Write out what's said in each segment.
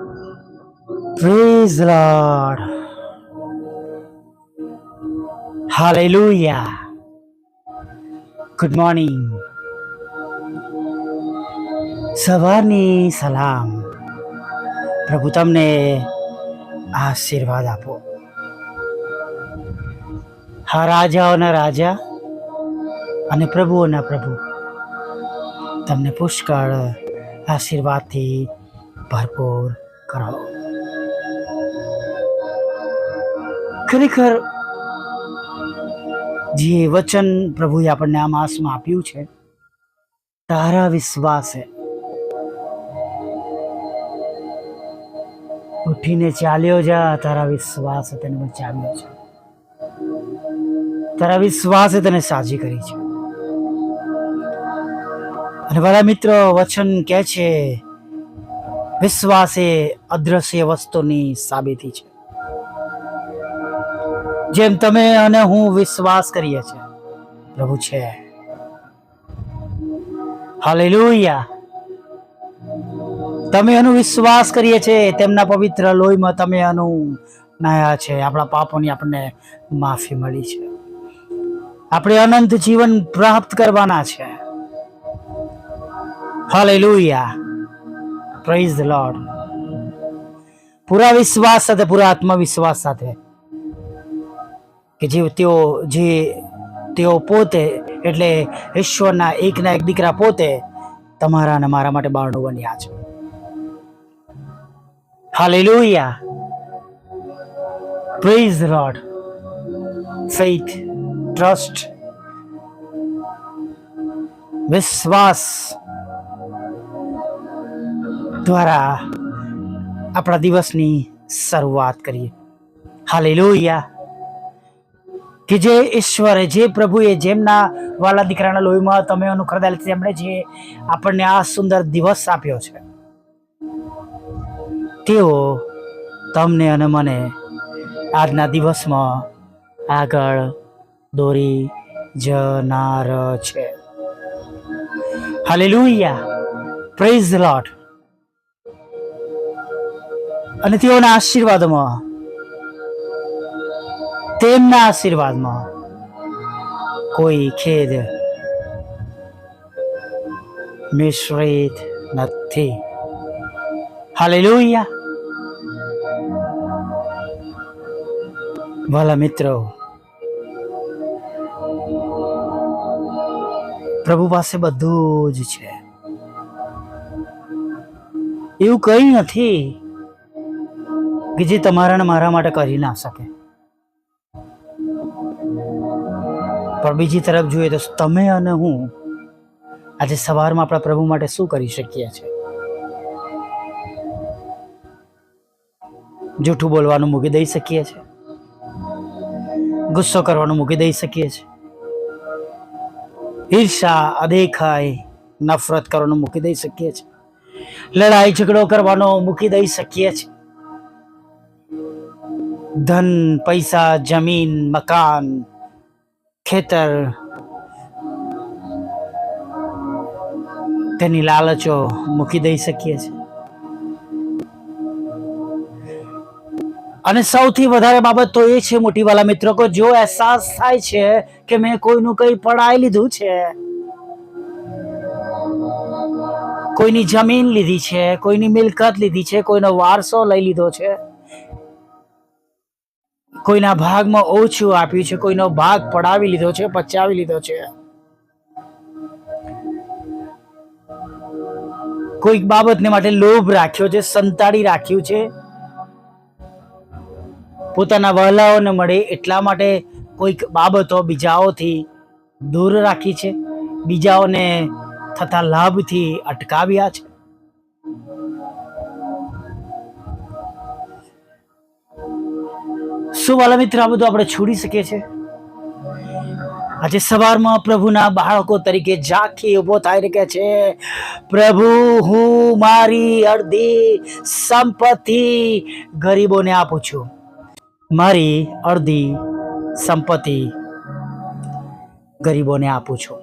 Praise Lord hallelujah good morning સવારની સલામ. પ્રભુ, તમને આશીર્વાદ આપો. હા રાજાઓના રાજા અને પ્રભુઓના પ્રભુ, તમને પુષ્કળ આશીર્વાદથી ભરપૂર કરો ખરેખર જે વચન પ્રભુએ આપણને આ માસમાં આપ્યું છે, તારા વિશ્વાસે ઉઠીને ચાલ્યો જા, તારા વિશ્વાસે તને બચાવ્યો છે તારા વિશ્વાસે તને સાજી કરી છે. અને મારા મિત્રો, વચન કહે છે વિશ્વાસ એ અદ્રશ્ય વસ્તુની સાબિતી છે. જેમ તમે અને હું વિશ્વાસ કરીએ છીએ, પ્રભુ છે. હાલેલુયા. તમે એનો વિશ્વાસ કરીએ છીએ, તેમના પવિત્ર લોહીમાં તમે એનું નાયા છે. આપણા પાપોની આપણને માફી મળી છે. આપણે અનંત જીવન પ્રાપ્ત કરવાના છે. હાલેલુયા. પ્રેઝ લોર્ડ પૂરા વિશ્વાસ સાથે, પૂરા આત્મવિશ્વાસ સાથે કે જે તેઓ જે તેઓ પોતે, એટલે ઈશ્વરના એકના એક દીકરા પોતે તમારા અને મારા માટે બારણું બન્યા છે. Hallelujah praise Lord faith trust વિશ્વાસ દ્વારા આપણા દિવસની શરૂઆત કરીએ. હાલેલુયા. કે જે ઈશ્વરે, જે પ્રભુએ જેમના વાલા દીકરાના લોહીમાં તમે અનુખરદાલ તેમણે જે આપણને આ સુંદર દિવસ આપ્યો છે, તેઓ તમને અને મને આજના દિવસમાં આગળ દોરી જનાર છે. હાલેલુયા. પ્રેઝ ધ લોર્ડ અને તેઓના આશીર્વાદમાં, તેમના આશીર્વાદમાં કોઈ ખેદ મિશ્રિત નથી. હાલેલુયા. વાલા મિત્રો, પ્રભુ પાસે બધું જ છે. એવું કંઈ નથી. કે જે તમારાને મારા માટે કરી ના શકે. પણ બીજી તરફ જોઈએ તો તમે અને હું આજે સવારમાં આપણા પ્રભુ માટે શું કરી શકીએ છીએ? જૂઠું બોલવાનું મૂકી દઈ શકીએ છીએ? ગુસ્સો કરવાનું મૂકી દઈ શકીએ છીએ? ઈર્ષા અદેખાય નફરત કરવાનું મૂકી દઈ શકીએ છીએ? લડાઈ, ઝઘડો કરવાનો મૂકી દઈ શકીએ છીએ? ધન, પૈસા, જમીન, મકાન, ખેતર, તેની લાલચો મૂકી દઈ શકીએ છીએ. અને સૌથી વધારે બાબત તો એ છે મોટી વાલા મિત્રો, કે જો અહેસાસ થાય છે કે મેં કોઈનું કંઈ પડાઈ લીધું છે, કોઈની જમીન લીધી છે, કોઈની મિલકત લીધી છે, કોઈનો વારસો લઈ લીધો છે કોઈના ભાગમાં ઓછું આપ્યું છે, કોઈનો ભાગ પડાવી લીધો છે, પચાવી લીધો છે. કોઈક બાબતને માટે લોભ રાખ્યો છે, સંતાડી રાખ્યું છે. પોતાના વહલાઓને મળે એટલા માટે કોઈક બાબતો બીજાઓથી દૂર રાખી છે, બીજાઓને થતા લાભથી અટકાવ્યા છે. શું વાલા મિત્ર, આ બધું આપણે છોડી શકીએ છીએ? આજે સવારમાં પ્રભુના બાળકો તરીકે ઝાંખી ઊભો થઈ રહ્યા છે. પ્રભુ, હું મારી અડધી સંપત્તિ ગરીબોને આપું છું. મારી અડધી સંપત્તિ ગરીબોને આપું છું.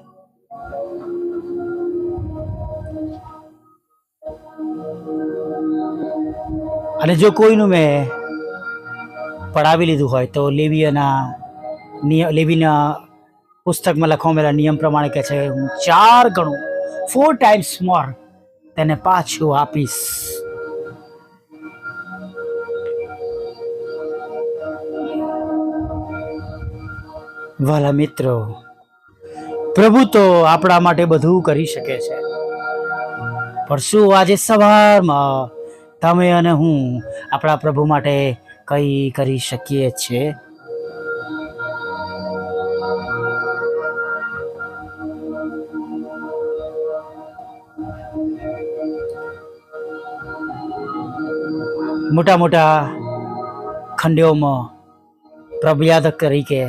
અને જો કોઈનું મેં પડાવી લીધું હોય તો લેવીના નિયમ લેવીના પુસ્તકમાં લખવામાં નિયમ પ્રમાણે કહે છે, હું ચાર ગણું ફોર ટાઈમ્સ મોર તેને પાછું આપીશ. વાલા મિત્રો, પ્રભુ તો આપણા માટે બધું કરી શકે છે. પણ શું આજે સવારમાં તમે અને હું આપણા પ્રભુ માટે કંઈ કરી શકીએ છીએ? મોટા મોટા ખંડોમાં પ્રભયાદક તરીકે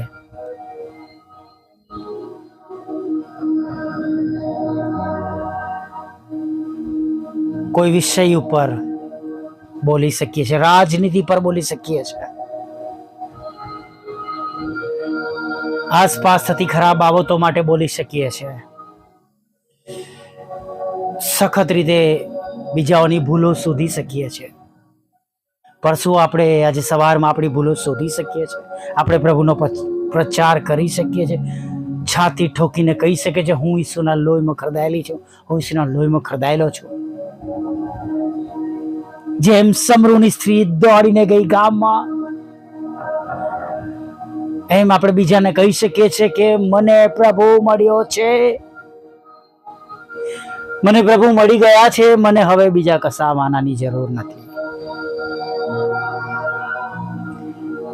કોઈ વિષય ઉપર બોલી શકીએ છીએ, રાજનીતિ પર બોલી શકીએ છીએ. આસપાસ થતી ખરાબ બાબતો માટે બોલી શકીએ છીએ. સખત રીતે બીજાઓની ભૂલો શોધી શકીએ છીએ. પણ શું આપણે આજે સવારમાં આપણી ભૂલો શોધી શકીએ છીએ? આપણે પ્રભુનો પ્રચાર કરી શકીએ છીએ? છાતી ઠોકીને કહી શકે છે, હું ઈસુના લોહીમાં ખરદાયેલી છું, હું ઈસુના લોહીમાં ખરદાયેલો છું. જેમ સમરૂની સ્ત્રી દોડીને ગઈ ગામમાં. એમ આપણે બીજાને કહી શકીએ છીએ કે મને પ્રભુ મળ્યો છે. મને પ્રભુ મળી ગયા છે, મને હવે બીજા કશા માનાની જરૂર નથી.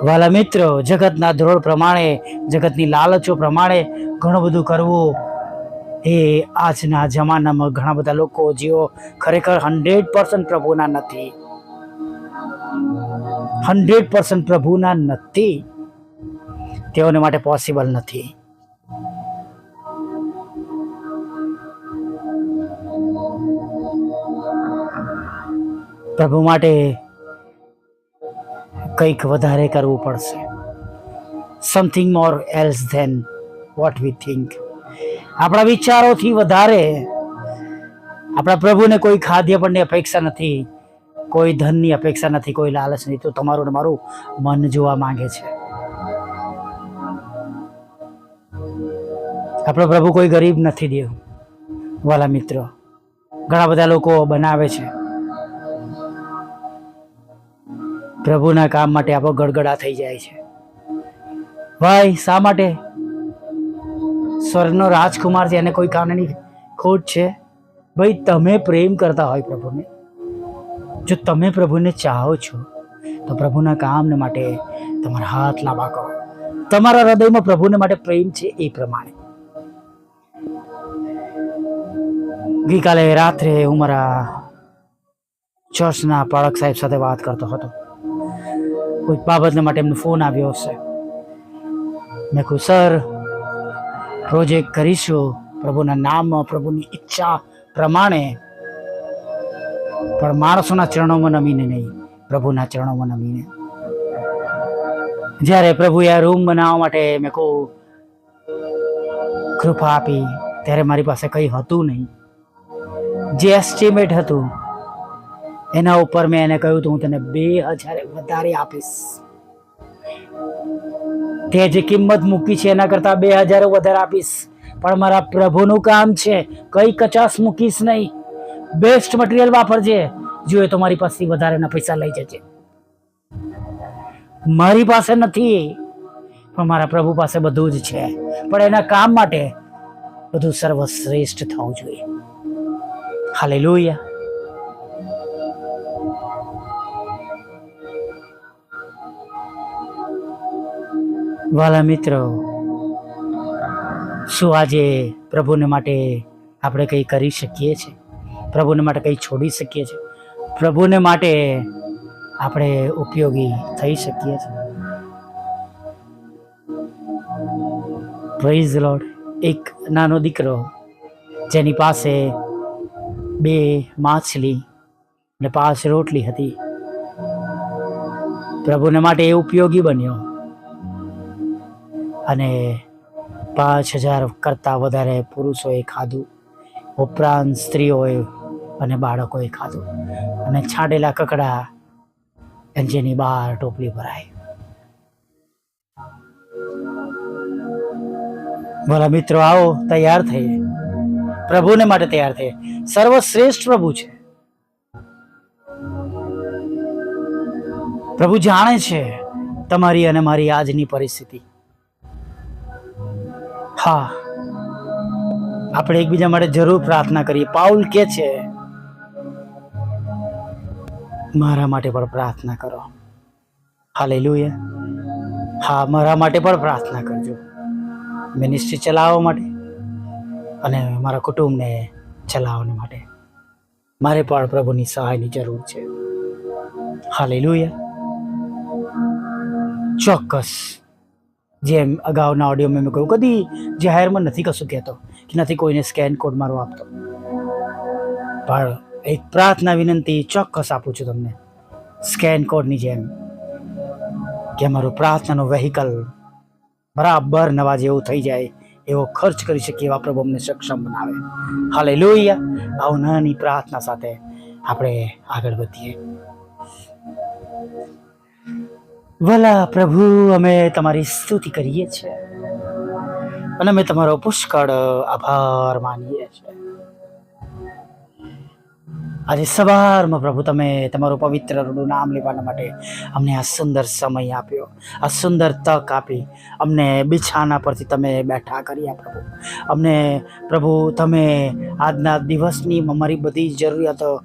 વાલા મિત્રો, જગતના ધોરણ પ્રમાણે, જગતની લાલચો પ્રમાણે ઘણું બધું કરવું એ આજના જમાનામાં ઘણા બધા લોકો જેઓ ખરેખર હંડ્રેડ પર્સન્ટ પ્રભુના નથી. હંડ્રેડ પર્સન્ટ પ્રભુના નથી. તેઓને માટે પોસિબલ નથી. પ્રભુ માટે કંઈક વધારે કરવું પડશે. Something more else than what we think આપણા વિચારોથી વધારે આપણા પ્રભુને કોઈ ખાદ્ય પણની અપેક્ષા નથી, કોઈ ધનની અપેક્ષા નથી, કોઈ લાલચ નહીં તો તમારું મારું મન જોવા માંગે છે. આપણો પ્રભુ કોઈ ગરીબ નથી દેવ, વાલા મિત્રો. ઘણા બધા લોકો બનાવે છે. પ્રભુના કામ માટે આપણો ગડગડા થઈ જાય છે. ભાઈ, શા માટે સ્વર્ગનો રાજકુમાર છે, એને કોઈ કારણની ખોટ છે? ભાઈ, તમે પ્રેમ કરતા હોય પ્રભુને. જો તમે પ્રભુને ચાહો છો, તો પ્રભુના કામને માટે તમારા હાથ લાંબા કરો. તમારા હૃદયમાં પ્રભુને માટે પ્રેમ છે એ પ્રમાણે. ગઈકાલે રાત્રે હું મારા ચર્ચના પાળક સાહેબ સાથે વાત કરતો હતો. કોઈ બાબતને માટે એમનો ફોન આવ્યો હશે. મેં કહ્યું, સર પ્રોજેક્ટ કરીશું પ્રભુના નામ, પ્રભુની ઈચ્છા પ્રમાણે. પણ માણસોના ચરણોમાં નમીને નહીં, પ્રભુના ચરણોમાં નમીને. જ્યારે પ્રભુએ આ રૂમ બનાવવા માટે મેં કહું, કૃપા આપી, ત્યારે મારી પાસે કંઈ હતું નહીં. જે એસ્ટિમેટ હતું, એના ઉપર મેં એને કહ્યું હતું હું તને બે હજાર વધારે આપીશ. તે જે કિંમત મૂકી છે એના કરતાં બે હજાર વધારે આપીશ. પણ મારા પ્રભુનું કામ છે, કઈ કચાસ મૂકીશ નહીં. બેસ્ટ મટીરિયલ વાપરજે. જોઈએ તો મારી પાસેથી વધારેના પૈસા લઈ જજે. મારી પાસે નથી, પણ મારા પ્રભુ પાસે બધું જ છે. પણ એના કામ માટે બધું સર્વશ્રેષ્ઠ થવું જોઈએ. હાલેલુયા વાલા મિત્રો, શું આજે પ્રભુને માટે આપણે કંઈ કરી શકીએ છીએ પ્રભુને માટે કંઈ છોડી શકીએ છીએ પ્રભુને માટે આપણે ઉપયોગી થઈ શકીએ છીએ પ્રેઝ એક નાનો દીકરો જેની પાસે બે માછલી ને પાંચ રોટલી હતી. પ્રભુને માટે એ ઉપયોગી બન્યો. અને પાંચ હજાર કરતાં વધારે પુરુષોએ ખાધું. ઉપરાંત સ્ત્રીઓએ અને બાળકોએ ખાધું. અને છાંટેલા કકડા જેની બહાર ટોપલી ભરાય ભલા મિત્રો, આવો, તૈયાર થઈએ. પ્રભુને માટે તૈયાર થઈએ. સર્વશ્રેષ્ઠ પ્રભુ છે. પ્રભુ જાણે છે તમારી અને મારી આજની પરિસ્થિતિ. હા. આપણે એકબીજા માટે જરૂર પ્રાર્થના કરીએ. પાઉલ કે છે, મારા માટે પણ પ્રાર્થના કરો. હાલેલુયા. હા, મારા માટે પણ પ્રાર્થના કરજો. મિનિસ્ટ્રી ચલાવવા માટે અને મારા કુટુંબને ચલાવવા માટે. મારે પણ પ્રભુની સહાયની જરૂર છે. હાલેલુયા. ચોક્કસ. જેમ અગાઉના ઓડિયોમાં મેં કહ્યું, કદી જાહેરમાં નથી કશું કહેતો કે નથી કોઈને સ્કેન કોડ મારો આપતો. પણ એક પ્રાર્થના વિનંતી ચોક્કસ આપું છું તમને સ્કેન કોડની જેમ, કે અમારું પ્રાર્થનાનું વેહિકલ બરાબર નવા જેવું થઈ જાય એવો ખર્ચ કરી શકીએ એવા પ્રભુ અમને સક્ષમ બનાવે. હાલે લોહિયા આવું નાની પ્રાર્થના સાથે આપણે આગળ વધીએ. ભલા પ્રભુ, અમે તમારી સ્તુતિ કરીએ છીએ. અને અમે તમારો પુષ્કળ આભાર માનીએ છીએ. આજે સવારમાં પ્રભુ, તમે તમારું પવિત્ર રૂડું નામ લેવાના માટે અમને આ સુંદર સમય આપ્યો. આ સુંદર તક આપી. અમને બિછાના પરથી તમે બેઠા કર્યા પ્રભુ. અમને પ્રભુ, તમે આજના દિવસની અમારી બધી જરૂરિયાતો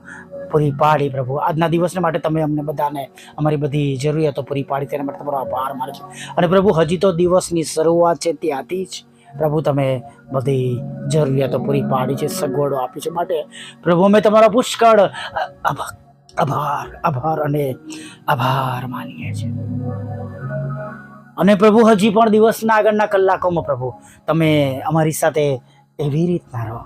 પૂરી પાડી પ્રભુ. આજના દિવસને માટે તમે અમને બધાને અમારી બધી જરૂરિયાતો પૂરી પાડી તેના માટે તમારો આભાર માનું છું અને પ્રભુ, હજી તો દિવસની શરૂઆત છે, ત્યાંથી જ પ્રભુ તમે બધી જરૂરિયાતો પૂરી પાડી છે, સગવડો આપી છે માટે. પ્રભુ, અમે તમારો પુષ્કળ આભાર આભાર અને આભાર માનીએ છીએ. અને પ્રભુ, હજી પણ દિવસના આગળના કલાકોમાં પ્રભુ, તમે અમારી સાથે એવી રીતના રહો.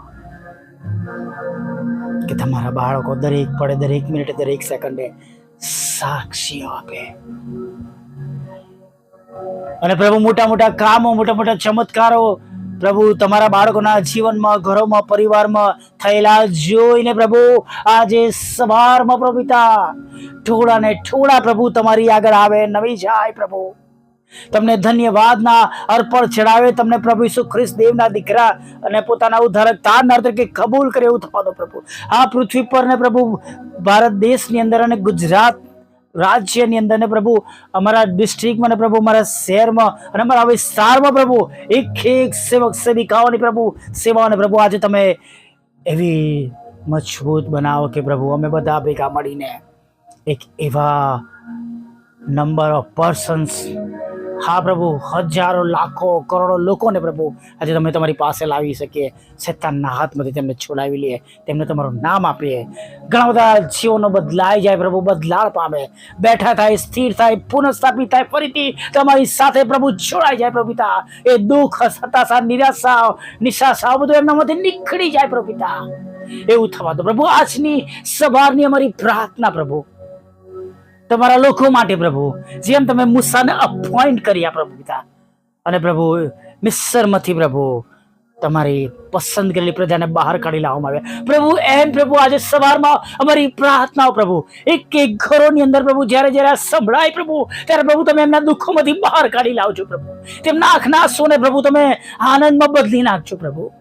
કે તમારા બાળકો દરેક પડે, દરેક મિનિટે, દરેક સેકન્ડે સાક્ષી આપે. અને પ્રભુ, મોટા મોટા કામો, મોટા મોટા ચમત્કારો, પ્રભુ, તમારા બાળકોના જીવનમાં, ઘરોમાં, પરિવારમાં થયેલા જોઈને પ્રભુ, આજે સવારમાં પ્રભુ પિતા ને ઠોળા પ્રભુ તમારી આગળ આવે નવી જાય પ્રભુ. તમને ધન્યવાદના અર્પણ ચડાવે તમને પ્રભુ ઈસુ ખ્રિસ્ત દેવના દીકરા અને પોતાના ઉદ્ધારક તારના તરીકે કબૂલ કરે એવું થવા દો પ્રભુ. આ પૃથ્વી પર ને પ્રભુ ભારત દેશની અંદર અને ગુજરાત રાજ્યની અંદર ને પ્રભુ અમારા ડિસ્ટ્રિક્ટમાં ને પ્રભુ, અમારા શહેરમાં અને અમારા વિસ્તારમાં પ્રભુ એક એક સેવક સેવિકાઓની પ્રભુ સેવાઓને પ્રભુ આજે તમે એવી મજબૂત બનાવો કે પ્રભુ અમે બધા ભેગા મળીને એક એવા નંબર ઓફ પર્સન્સ હા પ્રભુ, હજારો, લાખો, કરોડો લોકોને પ્રભુ, આજે તમે તમારી પાસે લાવી શકીએ. શેતાનના હાથમાંથી તેમને છોડાવી લઈએ. તેમને તમારું નામ આપીએ. ઘણા બધા જીવનો બદલાઈ જાય પ્રભુ બદલાળ પામે. બેઠા થાય, સ્થિર થાય, પુનઃસ્થાપિત થાય, ફરીથી તમારી સાથે પ્રભુ જોડાઈ જાય પ્રભુતા એ દુઃખ, હતાશા નિરાશા નિશાશા બધું એમનામાંથી નીકળી જાય પ્રભુતા એવું થવા દો પ્રભુ, આજની સવારની અમારી પ્રાર્થના પ્રભુ. તમારા લોકો માટે પ્રભુ. જેમ તમે મૂસાને અપોઇન્ટ કર્યા પ્રભુ પિતા. અને પ્રભુ મિસરમાંથી પ્રભુ, તમારી પસંદ કરેલી પ્રજાને બહાર કાઢી લાવવામાં આવ્યા. પ્રભુ, એમ પ્રભુ, આજે સવારમાં અમારી પ્રાર્થનાઓ પ્રભુ, એક એક ઘરોની અંદર પ્રભુ, જ્યારે જ્યારે સંભળાય પ્રભુ, ત્યારે પ્રભુ તમે એમના દુઃખોમાંથી બહાર કાઢી લાવજો પ્રભુ. તેમના આંખના આંસુને પ્રભુ તમે આનંદમાં બદલી નાખજો પ્રભુ.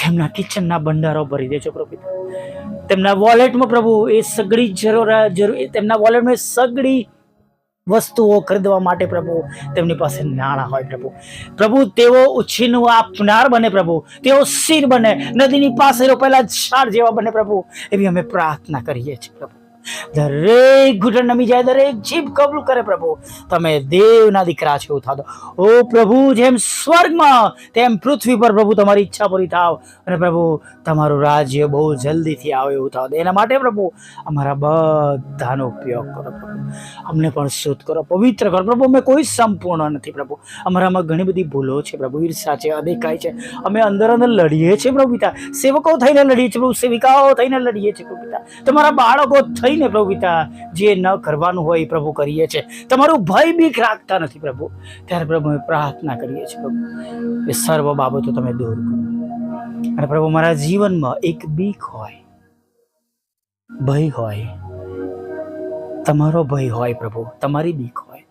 તેમના કિચનના ભંડારો ભરી દેજો પ્રભુ તેમના વોલેટમાં પ્રભુ એ સગડી જરૂર જરૂર તેમના વોલેટમાં સગડી વસ્તુઓ ખરીદવા માટે પ્રભુ તેમની પાસે નાણાં હોય પ્રભુ. પ્રભુ, તેઓ ઉછીનું આપનાર બને પ્રભુ. તેઓ શિર બને. નદીની પાસે રોપેલા ઝાડ જેવા બને પ્રભુ. એવી અમે પ્રાર્થના કરીએ છીએ પ્રભુ. દરેક ઘૂંટણ નમી જાય, દરેક જીભ કબૂલ કરે પ્રભુ. તમે દેવના દીકરા છો એવું ઓ પ્રભુ, જેમ સ્વર્ગમાં, તેમ પૃથ્વી પર પ્રભુ તમારી ઈચ્છા પૂરી થાવ. અને પ્રભુ, તમારું રાજ્ય બહુ જલ્દીથી આવે એવું થાવ એના માટે પ્રભુ, અમારા બધાનો ઉપયોગ કરો પ્રભુ. અમને પણ શુદ્ધ કરો, પવિત્ર કરો. પ્રભુ, અમે કોઈ સંપૂર્ણ નથી પ્રભુ. અમારામાં ઘણી બધી ભૂલો છે પ્રભુ. ઈર્ષા છે અદેખાય છે. અમે અંદર અંદર લડીએ છીએ પ્રભુ પિતા. સેવકો થઈને લડીએ છીએ પ્રભુ. સેવિકાઓ થઈને લડીએ છીએ પ્રભુ પિતા. તમારા બાળકો થઈને પ્રભુ પિતા, જે ન કરવાનું હોય એ પ્રભુ કરીએ છીએ. તમારું ભય બીક રાખતા નથી પ્રભુ. ત્યારે પ્રભુ પ્રાર્થના કરીએ છીએ પ્રભુ એ સર્વ બાબતો તમે દૂર કરો. અને પ્રભુ, મારા જીવનમાં એક બીક હોય, ભય હોય, તમારો ભય હોય પ્રભુ, તમારી બીક હોય.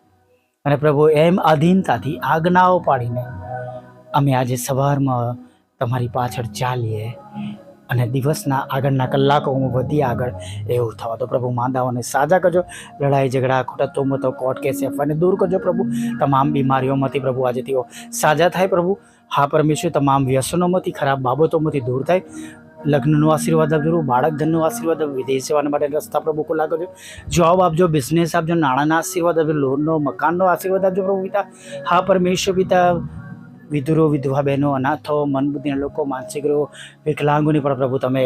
અને પ્રભુ, એમ આધીનતાથી આજ્ઞાઓ પાડીને અમે આજે સવારમાં તમારી પાછળ ચાલીએ. અને દિવસના આગળના કલાકોમાં વધી આગળ એવું થવા તો પ્રભુ માંદાઓને સાજા કરજો. લડાઈ, ઝઘડા ખોટા તુમતો કોર્ટ કેસ એફઆઈને દૂર કરજો પ્રભુ. તમામ બીમારીઓમાંથી પ્રભુ આજે તેઓ સાજા થાય પ્રભુ. હા, પરમેશ્વર, તમામ વ્યસનોમાંથી, ખરાબ બાબતોમાંથી દૂર થાય. લગ્નનો આશીર્વાદ આપજો બાળક ધનનો આશીર્વાદ આપજો, વિદેશ સેવાના માટે રસ્તા પ્રભુ ખુલ્લા કરજો. જોબ આપજો બિઝનેસ આપજો, નાણાંના આશીર્વાદ આપજો લોનનો મકાનનો આશીર્વાદ આપજો પ્રભુ પિતા. હા, પરમેશ્વર પિતા વિધુરો, વિધવા બહેનો, અનાથો, મનબુદ્ધિના લોકો, માનસિક રોગો, વિકલાંગોની પણ પ્રભુ તમે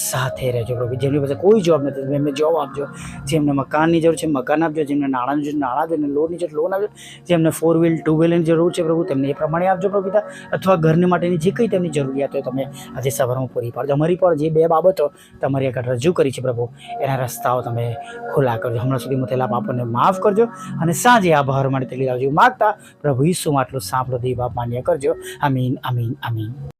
સાથે રહેજો પ્રભુ. જેમની પાસે કોઈ જોબ નથી, તમે એમને જોબ આપજો. જેમને મકાનની જરૂર છે, મકાન આપજો જેમને નાણાંની જરૂર, નાણાં આપજો લોનની જરૂર લોન આપજો જેમને ફોર વ્હીલ ટુ વ્હીલની જરૂર છે પ્રભુ, તેમને એ પ્રમાણે આપજો પ્રભુ પિતા. અથવા ઘરની માટેની જે કંઈ તેમની જરૂરિયાત હોય, તમે આજે સવારમાં પૂરી પાડજો. અમારી પણ જે બે બાબતો તમારી આગળ રજૂ કરી છે પ્રભુ, એના રસ્તાઓ તમે ખુલ્લા કરજો. હમણાં સુધી થયેલા પાપોને માફ કરજો અને સાંજે આ બહાર માટે તેલી આવજો માગતા પ્રભુ ઈસુમાં આટલું સાંભળો, દેવ બાપ માન્ય કરજો અમીન અમીન અમીન